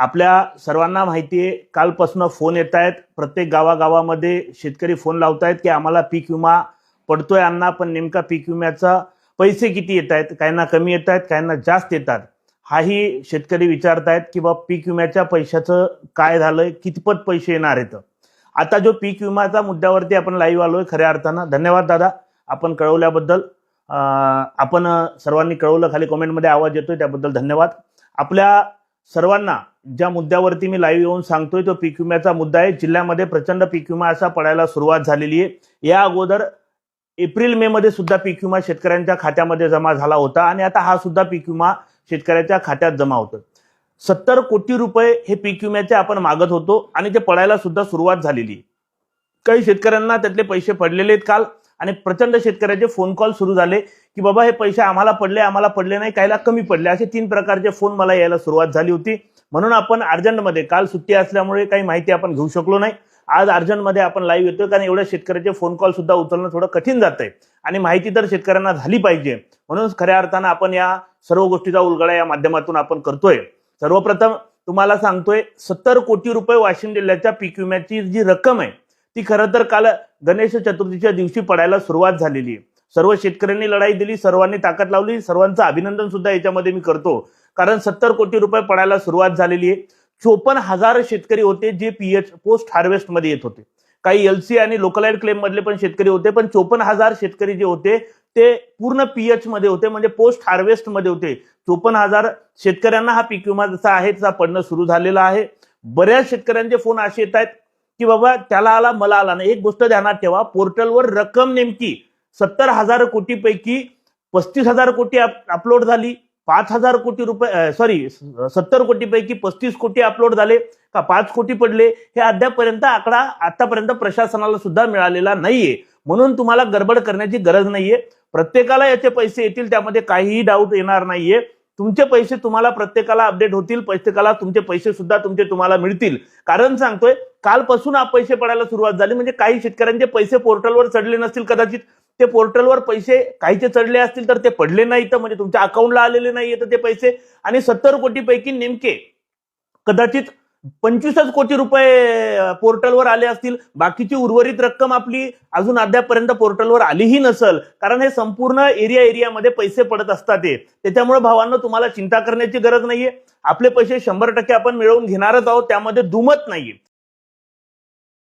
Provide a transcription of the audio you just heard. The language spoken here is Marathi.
आपल्या सर्वांना माहिती आहे कालपासून फोन येत आहेत. प्रत्येक गावागावामध्ये शेतकरी फोन लावतायत की आम्हाला पीक विमा पडतोय अण्णा पण नेमका पीक विम्याचा पैसे किती येत आहेत काहींना कमी येत आहेत काहींना जास्त येतात हाही शेतकरी विचारतायत की बा पीक विम्याच्या पैशाचं काय झालंय कितपत पैसे येणार आहेत? आता जो पीक विमाचा मुद्द्यावरती आपण लाईव्ह आलोय खऱ्या अर्थानं. धन्यवाद दादा आपण कळवल्याबद्दल. आपण सर्वांनी कळवलं खाली कॉमेंटमध्ये आवाज येतोय त्याबद्दल धन्यवाद. आपल्या सर्वांना ज्या मुद्द्यावरती मी लाईव्ह येऊन सांगतोय तो पीक विम्याचा मुद्दा आहे. जिल्ह्यामध्ये प्रचंड पीक विमा असा पडायला सुरुवात झालेली आहे. या अगोदर एप्रिल मे मध्ये सुद्धा पीक विमा शेतकऱ्यांच्या खात्यामध्ये जमा झाला होता आणि आता हा सुद्धा पीक विमा शेतकऱ्याच्या खात्यात जमा होतो सत्तर कोटी रुपये हे पीक विम्याचे आपण मागत होतो आणि ते पडायला सुद्धा सुरुवात झालेली आहे. काही शेतकऱ्यांना त्यातले पैसे पडलेले आहेत काल आणि प्रचंड शेतकऱ्याचे फोन कॉल सुरू झाले की बाबा हे पैसे आम्हाला पडले आम्हाला पडले नाही काहीला कमी पडले. असे तीन प्रकारचे फोन मला यायला सुरुवात झाली होती. म्हणून आपण अर्जंटमध्ये काल सुट्टी असल्यामुळे काही माहिती आपण घेऊ शकलो नाही. आज अर्जंटमध्ये आपण लाईव्ह येतोय कारण एवढ्या शेतकऱ्याचे फोन कॉल सुद्धा उचलणं थोडं कठीण जात आहे आणि माहिती तर शेतकऱ्यांना झाली पाहिजे. म्हणून खऱ्या अर्थानं आपण या सर्व गोष्टीचा उलगडा या माध्यमातून आपण करतोय. सर्वप्रथम तुम्हाला सांगतोय सत्तर कोटी रुपये वाशिम जिल्ह्याच्या पीक विम्याची जी रक्कम आहे ती खरं तर काल गणेश चतुर्थीच्या दिवशी पडायला सुरुवात झालेली आहे. सर्व शेतकऱ्यांनी लढाई दिली सर्वांनी ताकद लावली सर्वांचं अभिनंदन सुद्धा याच्यामध्ये मी करतो. कारण सत्तर कोटी रुपये पडायला सुरुवात झालेली आहे. चोपन्न हजार शेतकरी होते जे पीएच पोस्ट हार्वेस्टमध्ये येत होते. काही एलसी आणि लोकलाइड क्लेम मधले पण शेतकरी होते पण चोपन्न हजार शेतकरी जे होते ते पूर्ण पीएच मध्ये होते म्हणजे पोस्ट हार्वेस्टमध्ये होते. चोपन्न हजार शेतकऱ्यांना हा पीक विमा जसा आहे तसा पडणं सुरू झालेला आहे. बऱ्याच शेतकऱ्यांचे फोन असे येत आहेत की बाबा त्याला आला मला आला नाही. एक गोष्ट ध्यानात ठेवा पोर्टलवर रक्कम नेमकी सत्तर हजार कोटीपैकी पस्तीस हजार कोटी अपलोड झाली. पाच हजार कोटी रुपये सॉरी सत्तर कोटीपैकी पस्तीस कोटी अपलोड झाले का पाच कोटी पडले हे अद्यापपर्यंत आकडा आतापर्यंत प्रशासनाला सुद्धा मिळालेला नाहीये. म्हणून तुम्हाला गडबड करण्याची गरज नाहीये. प्रत्येकाला याचे पैसे येतील त्यामध्ये काहीही डाऊट येणार नाहीये. तुमचे पैसे तुम्हाला प्रत्येकाला अपडेट होतील प्रत्येकाला तुमचे पैसे सुद्धा तुमचे तुम्हाला मिळतील. कारण सांगतोय कालपासून हा पैसे पडायला सुरुवात झाली म्हणजे काही शेतकऱ्यांचे पैसे पोर्टलवर चढले नसतील कदाचित. ते पोर्टलवर पैसे काहीचे चढले असतील तर ते पडले नाही तर म्हणजे तुमच्या अकाउंटला आलेले नाहीये तर ते पैसे. आणि सत्तर कोटी पैकी नेमके कदाचित पंचवीसच कोटी रुपये पोर्टलवर आले असतील. बाकीची उर्वरित रक्कम आपली अजून अद्यापपर्यंत पोर्टलवर आलीही नसल. कारण हे संपूर्ण एरिया एरियामध्ये पैसे पडत असतात ते त्याच्यामुळे भावांना तुम्हाला चिंता करण्याची गरज नाहीये. आपले पैसे शंभर टक्के आपण मिळवून घेणारच आहोत त्यामध्ये दुमत नाहीये.